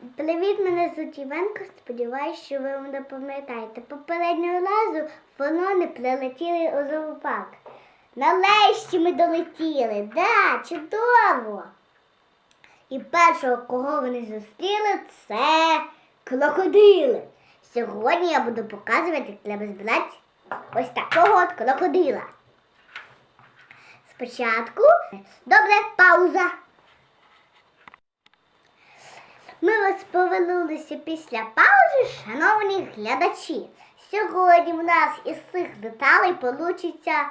Привіт, мене звуть Івенко. Сподіваюсь, що ви мене пам'ятаєте. Попереднього разу воно не прилетіли у зоопарк. Нарешті ми долетіли. Да, чудово. І першого, кого вони зустріли, це крокодили. Сьогодні я буду показувати, як треба збирати ось такого от крокодила. Спочатку. Добре, пауза. Ми вас повернулися після паузи, шановні глядачі. Сьогодні в нас із цих деталей получиться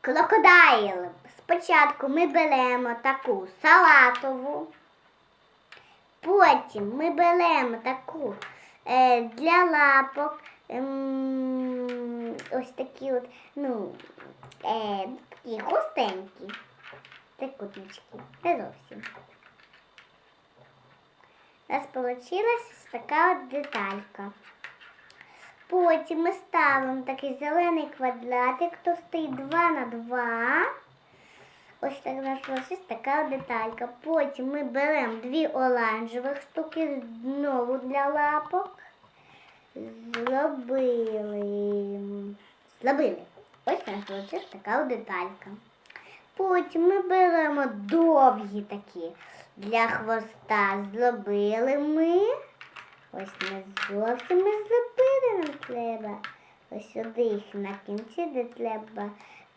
крокодайл. Спочатку ми беремо таку салатову, потім ми беремо таку е, для лапок, ем, ось такі от, ну, е, такі густенькі, трикутнички, не зовсім. У нас получилась ось така от деталька. Потім ми ставимо такий зелений квадратик, то стоїть 2 на 2. Ось так у нас вийшла така от деталька. Потім ми беремо дві оранжевих штуки знову для лапок. Зробили. Зробили. Ось у нас вийшла така от деталька. Потім ми беремо довгі такі для хвоста. Зробили ми. Ось не зовсім ми зробили нам треба. Ось сюди їх на кінці, де треба,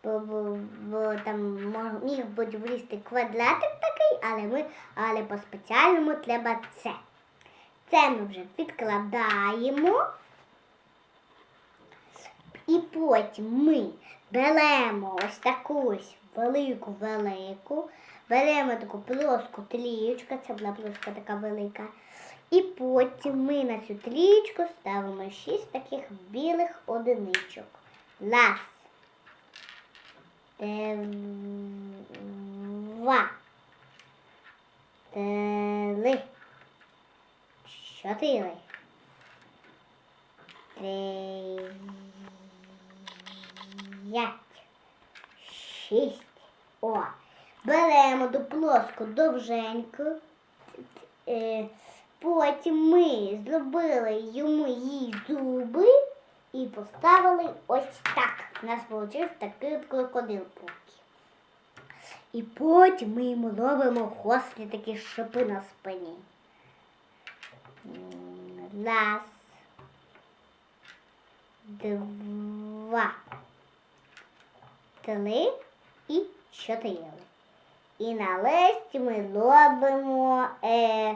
бо, бо, бо там міг бути влізти квадратик такий, але ми, але по спеціальному треба це. Це ми вже відкладаємо. І потім ми беремо ось таку ось велику велику, беремо таку плоску трієчку, це була плоска така велика. І потім ми на цю трієчку ставимо шість таких білих одиничок. Раз. Два. Три. Чотири. П'ять. Шість. О. Беремо до плоску довженьку. Е, Потім ми зробили йому їй зуби і поставили ось так. У нас вийшов такий крокодил поки. І потім ми йому робимо гострі такі шипи на спині. Раз. Два. Три і чотири. І на листі ми робимо е,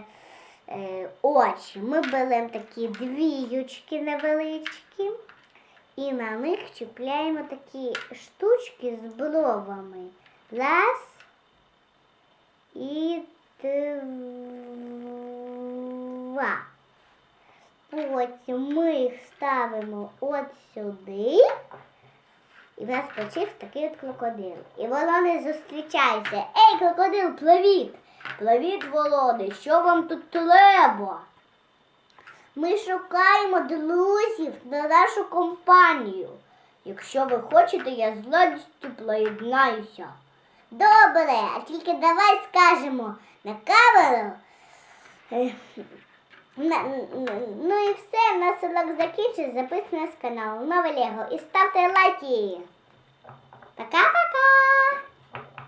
е, очі. Ми беремо такі двіючки невеличкі і на них чіпляємо такі штучки з бровами. Раз і два. Потім ми їх ставимо от сюди. І в нас почив такий от крокодил. І воно не зустрічається. Ей, крокодил, пливіт! Пливіт, Володи, що вам тут треба? Ми шукаємо друзів на нашу компанію. Якщо ви хочете, я з радістю приєднаюся. Добре, а тільки давай скажемо на камеру. Ну і все, на нас урок закінчиться. Записуйтесь на канал Нове Лего і ставте лайки. Пока-пока!